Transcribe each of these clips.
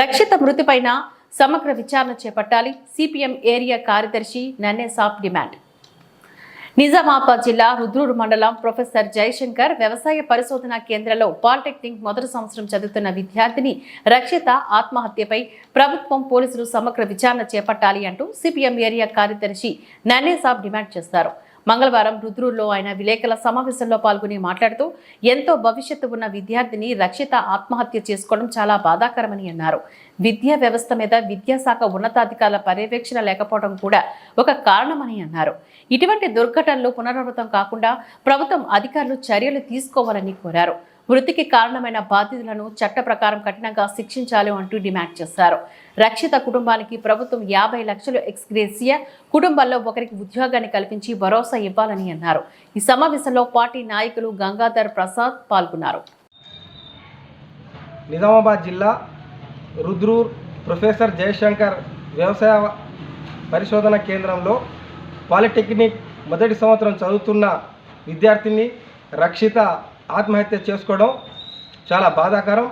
రక్షిత మృతిపైన సమగ్ర విచారణ చేపట్టాలి. సిపిఎం ఏరియా కార్యదర్శి నన్నే సాఫ్ డిమాండ్. నిజామాబాద్ జిల్లా రుద్రూరు మండలం ప్రొఫెసర్ జయశంకర్ వ్యవసాయ పరిశోధన కేంద్రంలో పాలిటెక్నిక్ మొదటి సంవత్సరం చదువుతున్న విద్యార్థిని రక్షిత ఆత్మహత్యపై ప్రభుత్వం పోలీసులు సమగ్ర విచారణ చేపట్టాలి అంటూ సిపిఎం ఏరియా కార్యదర్శి నన్నేసాబ్ డిమాండ్ చేస్తారు. మంగళవారం రుద్రూర్లో ఆయన విలేకరుల సమావేశంలో పాల్గొని మాట్లాడుతూ ఎంతో భవిష్యత్తు ఉన్న విద్యార్థిని రక్షిత ఆత్మహత్య చేసుకోవడం చాలా బాధాకరమని అన్నారు. విద్యా వ్యవస్థ మీద విద్యాశాఖ ఉన్నతాధికారుల పర్యవేక్షణ లేకపోవడం కూడా ఒక కారణమని అన్నారు. ఇటువంటి దుర్ఘటనలు పునరావృతం కాకుండా ప్రభుత్వం అధికారులు చర్యలు తీసుకోవాలని కోరారు. మృతికి కారణమైన బాధితులను చట్ట ప్రకారం కఠినంగా శిక్షించాలి అంటూ డిమాండ్ చేశారు. రక్షిత కుటుంబానికి ప్రభుత్వం యాభై లక్షలు ఎక్స్గ్రేసియా కుటుంబాల్లో ఒకరికి ఉద్యోగాన్ని కల్పించి భరోసా ఇవ్వాలని అన్నారు. ఈ సమావేశంలో పార్టీ నాయకులు గంగాధర్ ప్రసాద్ పాల్గొన్నారు. నిజామాబాద్ జిల్లా రుద్రూర్ ప్రొఫెసర్ జయశంకర్ వ్యవసాయ పరిశోధన కేంద్రంలో పాలిటెక్నిక్ మొదటి సంవత్సరం చదువుతున్న విద్యార్థిని రక్షిత ఆత్మహత్య చేసుకోవడం చాలా బాధాకరం.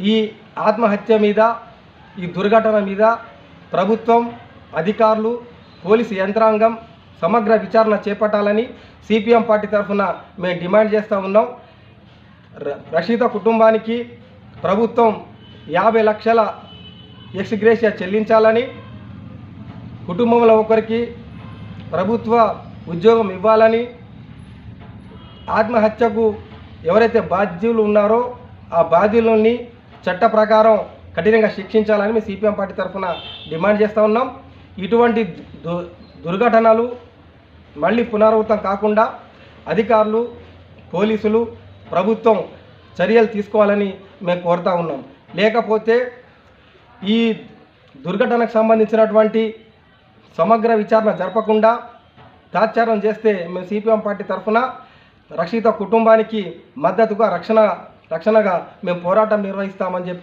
ఈ ఆత్మహత్య మీద ఈ దుర్ఘటన మీద ప్రభుత్వం అధికారులు పోలీసు యంత్రాంగం సమగ్ర విచారణ చేపట్టాలని సిపిఎం పార్టీ తరఫున మేము డిమాండ్ చేస్తూ ఉన్నాం. ర- రషీద కుటుంబానికి ప్రభుత్వం యాభై లక్షల ఎక్స్గ్రేషియా చెల్లించాలని కుటుంబంలో ఒకరికి ప్రభుత్వ ఉద్యోగం ఇవ్వాలని ఆత్మహత్యకు ఎవరైతే బాధ్యులు ఉన్నారో ఆ బాధ్యులని చట్ట ప్రకారం కఠినంగా శిక్షించాలని మేము సిపిఎం పార్టీ తరఫున డిమాండ్ చేస్తూ ఉన్నాం. ఇటువంటి దు- దుర్ఘటనలు మళ్ళీ పునరావృతం కాకుండా అధికారులు పోలీసులు ప్రభుత్వం చర్యలు తీసుకోవాలని మేము కోరుతా ఉన్నాం. లేకపోతే ఈ దుర్ఘటనకు సంబంధించినటువంటి సమగ్ర విచారణ జరపకుండా తాత్సారం చేస్తే మేము సిపిఎం పార్టీ తరఫున రక్షిత కుటుంబానికి మద్దతుగా రక్షణ రక్షణగా మేము పోరాటం నిర్వహిస్తామని చెప్పి